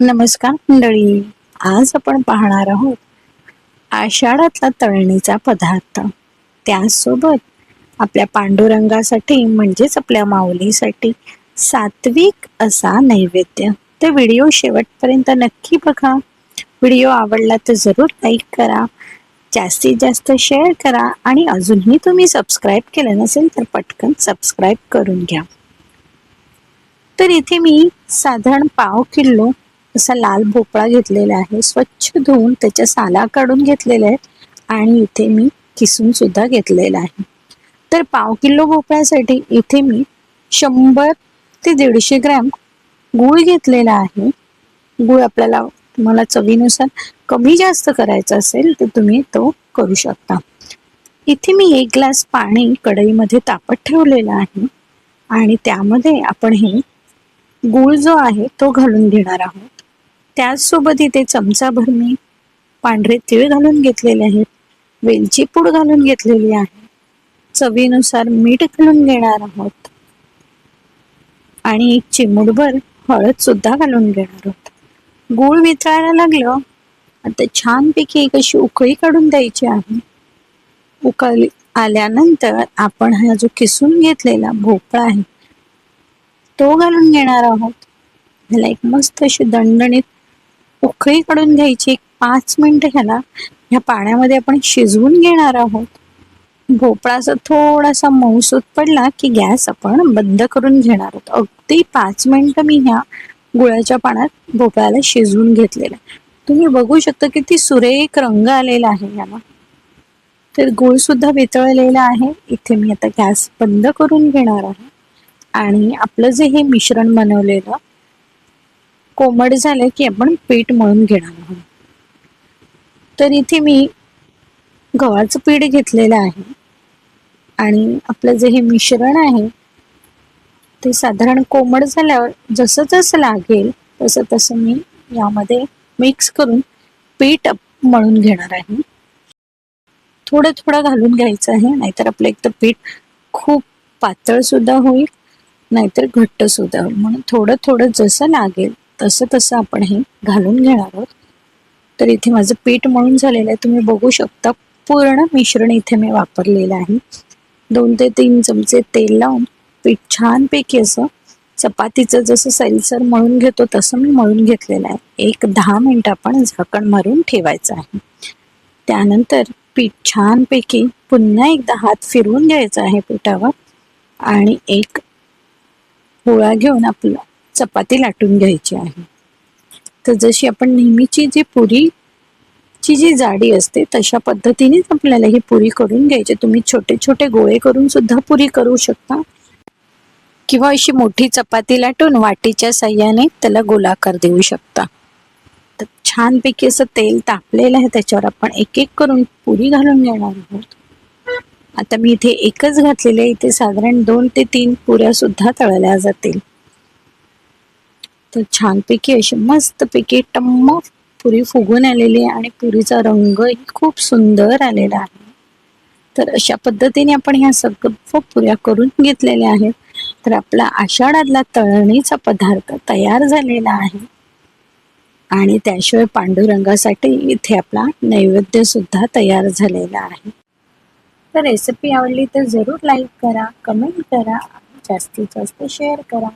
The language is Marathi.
नमस्कार मंडळी. आज आपण पाहणार आहोत आषाढातला तळणीचा पदार्थ. त्यासोबत आपल्या पांडुरंगासाठी म्हणजेच आपल्या माऊलीसाठी सात्विक असा नैवेद्य. तर व्हिडिओ शेवटपर्यंत नक्की बघा. व्हिडिओ आवडला तर जरूर लाईक करा. जास्तीत जास्त शेअर करा आणि अजूनही तुम्ही सबस्क्राईब केलं नसेल तर पटकन सबस्क्राईब करून घ्या. तर इथे मी साधारण पाव किलो असा लाल भोपळा घेतलेला आहे. स्वच्छ धुवून त्याच्या साला काढून घेतलेला आहेत आणि इथे मी किसून सुद्धा घेतलेला आहे. तर पाव किलो भोपळ्यासाठी इथे मी शंभर ते दीडशे ग्रॅम गूळ घेतलेला आहे. गूळ आपल्याला तुम्हाला चवीनुसार कमी जास्त करायचा असेल तर तुम्ही तो करू शकता. इथे मी एक ग्लास पाणी कढईमध्ये तापत ठेवलेलं आहे आणि त्यामध्ये आपण हे गूळ जो आहे तो घालून घेणार आहोत. त्याचसोबत इथे चमचाभर मी पांढरे तीळ घालून घेतलेले आहेत. वेलची पूड घालून घेतलेली आहे. चवीनुसार मीठ घालून घेणार आहोत. आणि एक चिमूटभर हळद सुद्धा घालून घेणार आहोत. गूळ वितळायला लागलं. आता छानपैकी एक अशी उकळी काढून द्यायची आहे. उकळी आल्यानंतर आपण हा जो किसून घेतलेला भोपळा आहे तो घालून घेणार आहोत. ह्याला एक मस्त अशी दणदणीत उकळी काढून घ्यायची एक पाच मिनिटं ह्याला ह्या पाण्यामध्ये आपण शिजवून घेणार आहोत. भोपळा असा थोडासा मऊसूत पडला की गॅस आपण बंद करून घेणार आहोत. अगदी पाच मिनिटं मी ह्या गुळाच्या पाण्यात भोपळ्याला शिजवून घेतलेला तुम्ही बघू शकता किती सुरेख रंग आलेला आहे याला तर गुळ सुद्धा वितळलेला आहे. इथे मी आता गॅस बंद करून घेणार आहे. आणि आपलं जे हे मिश्रण बनवलेलं कोमट झालं की आपण पीठ मळून घेणार आहोत. तर इथे मी गव्हाचं पीठ घेतलेलं आहे. आणि आपलं जे हे मिश्रण आहे ते साधारण कोमट झाल्यावर जसं जसं लागेल तसं तसं मी यामध्ये मिक्स करून पीठ मळून घेणार आहे. थोडं थोडं घालून घ्यायचं आहे नाहीतर आपलं एक तर पीठ खूप पातळ सुद्धा होईल नाहीतर घट्ट सुद्धा होईल. म्हणून थोडं थोडं जसं लागेल तसं तसं आपण हे घालून घेणार आहोत. तर इथे माझं पीठ मळून झालेलं आहे. तुम्ही बघू शकता पूर्ण मिश्रण इथे मी वापरलेलं आहे. दोन ते तीन चमचे तेल लावून पीठ छानपैकी असं चपातीचं जसं सैलसर मळून घेतो तसं मी मळून घेतलेलं आहे. एक दहा मिनटं आपण झाकण मारून ठेवायचं आहे. त्यानंतर पीठ छानपैकी पुन्हा एकदा हात फिरवून घ्यायचा आहे पिठावर आणि एक पोळा घेऊन आपलं चपाती लाटून घ्यायची आहे. तर जशी आपण नेहमीची जी पुरीची जी जाडी असते तशा पद्धतीनेच आपल्याला ही पुरी करून घ्यायची. तुम्ही छोटे छोटे गोळे करून सुद्धा पुरी करू शकता. किंवा अशी मोठी चपाती लाटून वाटीच्या साह्याने त्याला गोलाकार देऊ शकता. तर छानपैकी असं तेल तापलेलं आहे त्याच्यावर आपण एक एक करून पुरी घालून घेणार आहोत. आता मी इथे एकच घातलेले आहे. इथे साधारण दोन ते तीन पुऱ्या सुद्धा तळल्या जातील. तर छानपैकी अशी मस्तपैकी टम्म पुरी फुगून आलेली आहे आणि पुरीचा रंगही खूप सुंदर आलेला आहे. तर अशा पद्धतीने आपण ह्या सगळं पुऱ्या करून घेतलेल्या आहेत. तर आपला आषाढातला तळणीचा पदार्थ तयार झालेला आहे. आणि त्याशिवाय पांडुरंगासाठी इथे आपला नैवेद्य सुद्धा तयार झालेला आहे. तर रेसिपी आवडली तर जरूर लाईक करा कमेंट करा जास्तीत जास्त शेअर करा.